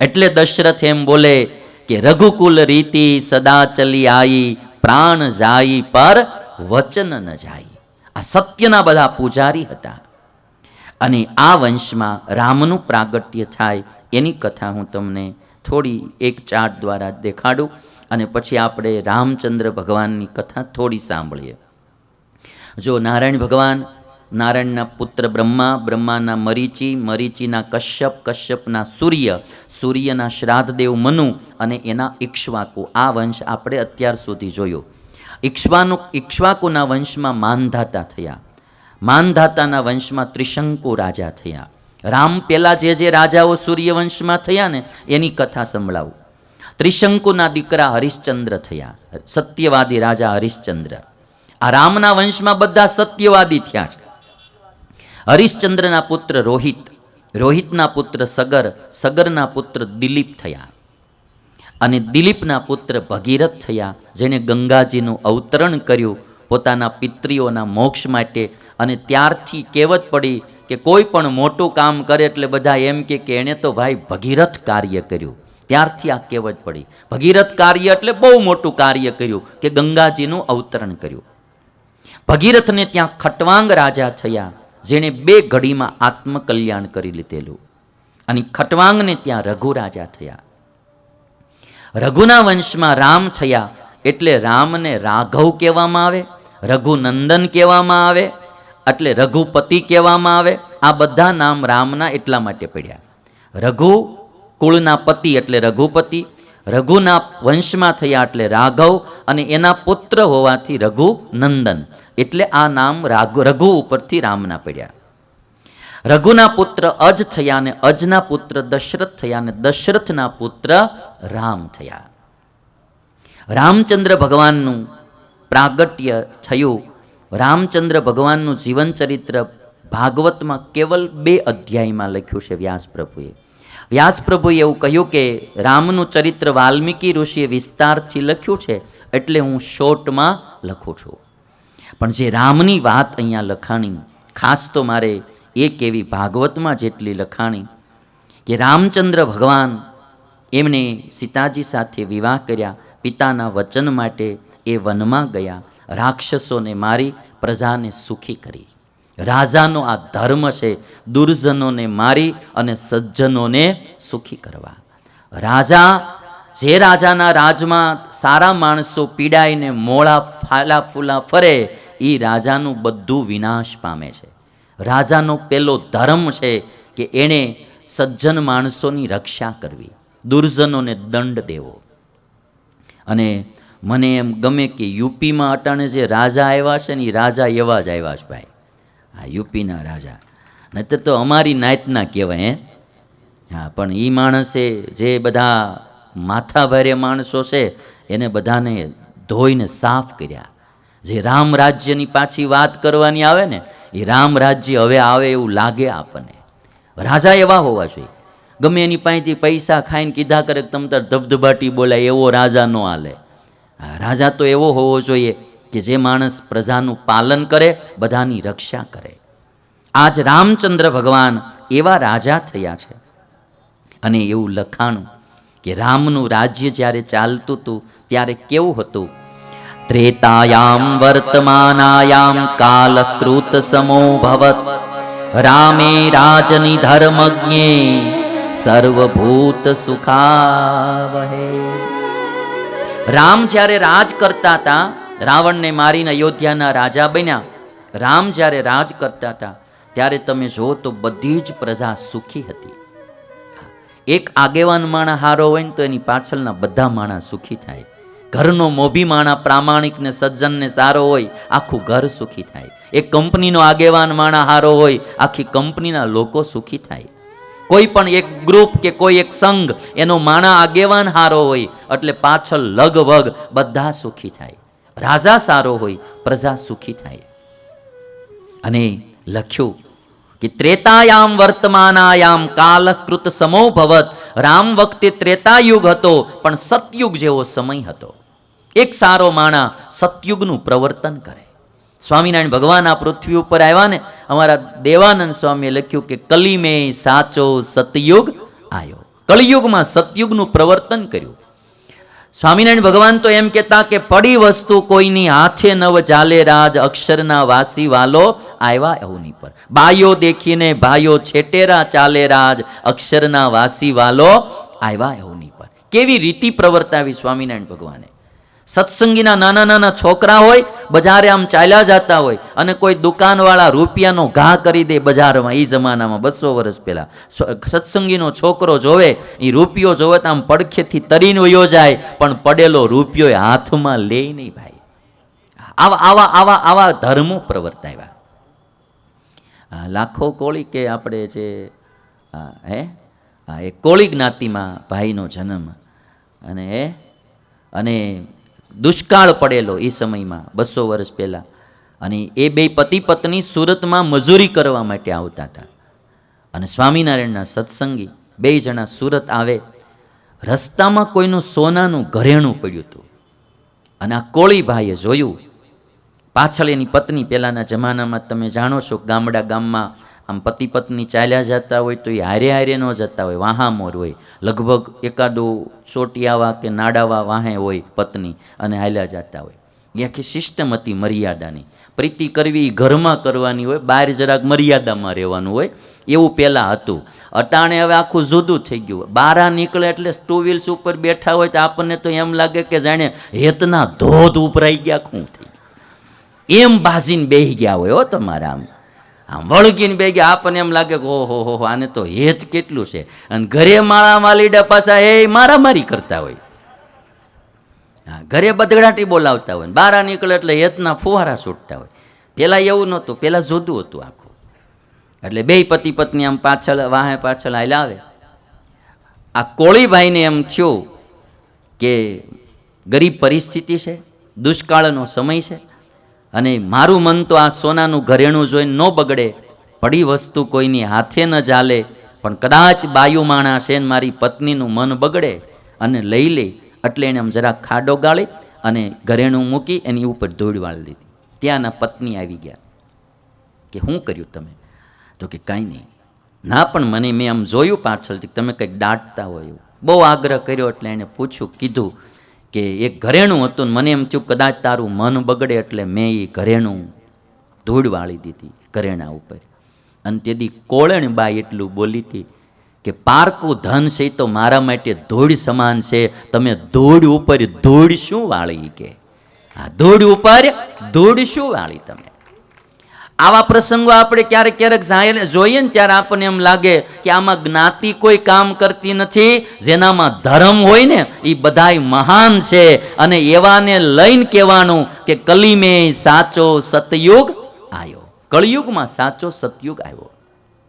એટલે દશરથ એમ બોલે કે, રઘુકુલ રીતિ સદા ચલી આઈ, પ્રાણ જાય પર વચન ન જાય. આ સત્યના બધા પૂજારી હતા. અને આ વંશમાં રામનું પ્રાગટ્ય થાય એની કથા હું તમને થોડી એક ચાર્ટ દ્વારા દેખાડું અને પછી આપણે રામચંદ્ર ભગવાનની કથા થોડી સાંભળીએ. જો નારાયણ ભગવાન નારાયણના પુત્ર બ્રહ્મા, બ્રહ્માના મરીચી, મરીચીના કશ્યપ, કશ્યપના સૂર્ય, સૂર્યના શ્રાદ્ધદેવ મનુ અને એના ઇક્ષ્વાકુ આ વંશ આપણે અત્યાર સુધી જોયો. ઇક્ષ્વાનું ઇક્ષ્વાકુના વંશમાં માનધાતા થયા. માનધાતાના વંશમાં ત્રિશંકુ રાજા થયા. રામ પહેલાં જે જે રાજાઓ સૂર્યવંશમાં થયા ને, એની કથા સંભળાવું. ત્રિશંકુના દીકરા હરિશ્ચંદ્ર થયા. સત્યવાદી રાજા હરિશ્ચંદ્ર. આ રામના વંશમાં બધા સત્યવાદી થયા છે હરિશ્ચંદ્રના પુત્ર રોહિત, રોહિતના પુત્ર સગર, સગરના પુત્ર દિલીપ થયા. અને દિલીપના પુત્ર ભગીરથ થયા, જેણે ગંગાજીનું અવતરણ કર્યું પોતાના પિતૃઓના મોક્ષ માટે. અને ત્યારથી કહેવત પડી કે કોઈ પણ મોટું કામ કરે એટલે બધા એમ કે કે એણે તો ભાઈ ભગીરથ કાર્ય કર્યું. ત્યારથી આ કહેવત પડી. ભગીરથ કાર્ય એટલે બહુ મોટું કાર્ય કર્યું કે ગંગાજીનું અવતરણ કર્યું. ભગીરથને ત્યાં ખટવાંગ રાજા થયા. જેણે બે ઘડીમાં આત્મકલ્યાણ કરી લીધેલું. અને ખટવાંગને ત્યાં રઘુ રાજા થયા. રઘુના વંશમાં રામ થયા એટલે રામને રાઘવ કહેવામાં આવે, રઘુનંદન કહેવામાં આવે, એટલે રઘુપતિ કહેવામાં આવે, આ બધા નામ રામના એટલા માટે પડ્યા. રઘુ કુળના પતિ એટલે રઘુપતિ રઘુના વંશમાં થયા એટલે રાઘવ અને એના પુત્ર હોવાથી રઘુનંદન. એટલે આ નામ રાઘુ, રઘુ ઉપરથી રામના પડ્યા. રઘુના પુત્ર અજ થયા ને અજના પુત્ર દશરથ થયા ને દશરથના પુત્ર રામ થયા. રામચંદ્ર ભગવાનનું પ્રાગટ્ય થયું. રામચંદ્ર ભગવાનનું જીવન ચરિત્ર ભાગવતમાં કેવલ બે અધ્યાયમાં લખ્યું છે વ્યાસપ્રભુએ. વ્યાસપ્રભુએ એવું કહ્યું કે, રામનું ચરિત્ર વાલ્મીકી ઋષિએ વિસ્તારથી લખ્યું છે, એટલે હું શોર્ટમાં લખું છું. પણ જે રામની વાત અહીંયા લખાણી, ખાસ તો મારે એક એવી ભાગવતમાં જેટલી લખાણી, કે રામચંદ્ર ભગવાન એમણે સીતાજી સાથે વિવાહ કર્યા, પિતાના વચન માટે એ વનમાં ગયા, રાક્ષસોને મારી પ્રજાને સુખી કરી. રાજાનો આ ધર્મ છે, દુર્જનોને મારી અને સજ્જનોને સુખી કરવા. રાજા, જે રાજાના રાજમાં સારા માણસો પીડાઈને મોળા ફાલા ફૂલા ફરે એ રાજાનું બધું વિનાશ પામે છે. રાજાનો પેલો ધર્મ છે કે એણે સજ્જન માણસોની રક્ષા કરવી, દુર્જનોને દંડ દેવો. અને મને એમ ગમે કે યુપીમાં અટાણે જે રાજા આવ્યા છે ને એ રાજા એવા જ આવ્યા છે ભાઈ. હા યુપીના રાજા. નહીતર તો અમારી નાતના કહેવાય, હે? હા, પણ એ માણસે જે બધા માથાભારે માણસો છે, એને બધાને ધોઈને સાફ કર્યા. જે રામ રાજ્યની પાછી વાત કરવાની આવે ને, એ રામ રાજ્ય હવે આવે એવું લાગે આપણને. રાજા એવા હોવા જોઈએ. ગમે એની પાસેથી પૈસા ખાઈને કીધા કરે તમ તાર ધબધબાટી બોલાય, એવો રાજા ન હાલે. રાજા તો એવો હોવો જોઈએ કે જે માણસ પ્રજાનું પાલન કરે, બધાની રક્ષા કરે. આજ રામચંદ્ર ભગવાન એવા રાજા થયા છે. અને એવું લખાણું કે રામનું રાજ્ય જ્યારે ચાલતું હતું, ત્યારે કેવું હતું? ત્રેતાયામ વર્તમાનાયામ કાલકૃત સમો ભવત રામે રાજની ધર્મજ્ઞે સર્વભૂત સુખાવહે. રામ જ્યારે રાજ કરતા હતા રાવણને મારીને અયોધ્યાના રાજા બન્યા. રામ જ્યારે રાજ કરતા હતા, ત્યારે તમે જુઓ તો બધી જ પ્રજા સુખી હતી. એક આગેવાન માણા હારો હોય ને તો એની પાછળના બધા માણા સુખી થાય. ઘરનો મોભી માણા પ્રામાણિક ને સજ્જનને સારો હોય, આખું ઘર સુખી થાય. એક કંપનીનો આગેવાન માણા હારો હોય, આખી કંપનીના લોકો સુખી થાય. કોઈ પણ એક ગ્રુપ કે કોઈ એક સંઘ એનો માણા આગેવાન હારો હોય, એટલે પાછળ લગભગ બધા સુખી થાય. રાજા સારો હોય, પ્રજા સુખી થાય. અને લખ્યું કે, ત્રેતાયામ વર્તમાનાયામ કાલકૃત સમો ભવત. રામ વખતે ત્રેતાયુગ હતો, પણ સતયુગ જેવો સમય હતો. એક સારો માણા સતયુગનું પ્રવર્તન કરે. સ્વામિનારાયણ ભગવાન આ પૃથ્વી ઉપર આવ્યા ને, અમારા દેવાનંદ સ્વામીએ લખ્યું કે, કલીમે સાચો સતયુગ આવ્યો કળિયુગમાં સતયુગનું પ્રવર્તન કર્યું. સ્વામિનારાયણ ભગવાન તો એમ કહેતા કે પડી વસ્તુ કોઈની હાથે નવ ચાલે રાજ અક્ષરના વાસી વાલો આવ્યા અવની પર. બાયો દેખીને ભાઈઓ છેટેરા ચાલે રાજ અક્ષરના વાસી વાલો આવ્યા અવની પર. કેવી રીતિ પ્રવર્તાવી સ્વામિનારાયણ ભગવાને? સત્સંગીના નાના નાના છોકરા હોય, બજારે આમ ચાલ્યા જતા હોય અને કોઈ દુકાનવાળા રૂપિયાનો ઘા કરી દે બજારમાં એ જમાનામાં બસો વર્ષ પહેલાં. સત્સંગીનો છોકરો જોવે એ રૂપિયો જોવે તો આમ પડખેથી તરીને વયો જાય, પણ પડેલો રૂપિયો હાથમાં લે નહીં ભાઈ. આવા આવા આવા આવા ધર્મો પ્રવર્તાવ્યા. લાખો કોળી કે આપણે જે હે? એ કોળી જ્ઞાતિમાં ભાઈનો જન્મ. અને અને દુષ્કાળ પડેલો એ સમયમાં, બસો વર્ષ પહેલાં. અને એ બે પતિ પત્ની સુરતમાં મજૂરી કરવા માટે આવતા હતા. અને સ્વામિનારાયણના સત્સંગી બે જણા સુરત આવે, રસ્તામાં કોઈનું સોનાનું ઘરેણું પડ્યું હતું. અને આ કોળીભાઈએ જોયું, પાછળ એની પત્ની પહેલાંના જમાનામાં તમે જાણો છો ગામડા ગામમાં આમ પતિ પત્ની ચાલ્યા જતા હોય તો એ હારે હારે ન જતા હોય, વાહામોર હોય. લગભગ એકાદો ચોટિયાવા કે નાડાવા વાહે હોય પત્ની અને હાલ્યા જતા હોય. એ આખી સિસ્ટમ હતી મર્યાદાની. પ્રીતિ કરવી ઘરમાં કરવાની હોય, બહાર જરાક મર્યાદામાં રહેવાનું હોય, એવું પહેલાં હતું. અટાણે હવે આખું જુદું થઈ ગયું બારા નીકળે એટલે ટુ વ્હીલ્સ ઉપર બેઠા હોય તો આપણને તો એમ લાગે કે જાણે હેતના ધોધ ઉપરાઈ ગયા શું થઈ એમ બાજીને બેહી ગયા હોય હો તમારા આમ. આમ વળગીને બે આપણને એમ લાગે કે ઓહો હો હો, આને તો હેત કેટલું છે. અને ઘરે માળા માલીડા પાછા એ મારામારી કરતા હોય. હા ઘરે બદગડાટી બોલાવતા હોય બારા નીકળે એટલે હેતના ફુવારા છૂટતા હોય. પહેલાં એવું નહોતું પહેલાં જુદું હતું આખું. એટલે બે પતિ પત્ની આમ પાછળ વાહે પાછળ હાલ્યા આવે. આ કોળીભાઈને એમ થયું કે ગરીબ પરિસ્થિતિ છે દુષ્કાળનો સમય છે અને મારું મન તો આ સોનાનું ઘરેણું જોઈને ન બગડે. પડી વસ્તુ કોઈની હાથે ન ચાલે, પણ કદાચ બાયુ માણસ છે મારી પત્નીનું મન બગડે. અને લઈ લે, એટલે એને આમ જરા ખાડો ગાળી અને ઘરેણું મૂકી એની ઉપર ધૂળ વાળી દીધી. ત્યાંના પત્ની આવી ગયા. કે શું કર્યું તમે? તો કે, કાંઈ નહીં. ના, પણ મને મેં આમ જોયું પાછળથી, તમે કંઈક દાટતા હોય બહુ આગ્રહ કર્યો એટલે એણે પૂછ્યું, કીધું કે એક ઘરેણું હતું મને એમ થયું કદાચ તારું મન બગડે એટલે મેં એ ઘરેણું ધૂળ વાળી દીધી ઘરેણા ઉપર. અને તેથી કોળણબાઈ એટલું બોલી હતી કે પારકું ધન છે તો મારા માટે ધૂળ સમાન છે, તમે ધૂળ ઉપર ધૂળ શું વાળી કે? આ ધૂળ ઉપર ધૂળ શું વાળી તમે? આવા પ્રસંગો આપણે ક્યારેક ક્યારેક જાહેર જોઈએ ને ત્યારે આપણને એમ લાગે કે આમાં જ્ઞાતિ કોઈ કામ કરતી નથી, જેનામાં ધર્મ હોય ને એ બધાય મહાન છે. અને એવાને લઈને કહેવાનું કે કલીમે સાચો સતયુગ આવ્યો. કળિયુગમાં સાચો સતયુગ આવ્યો.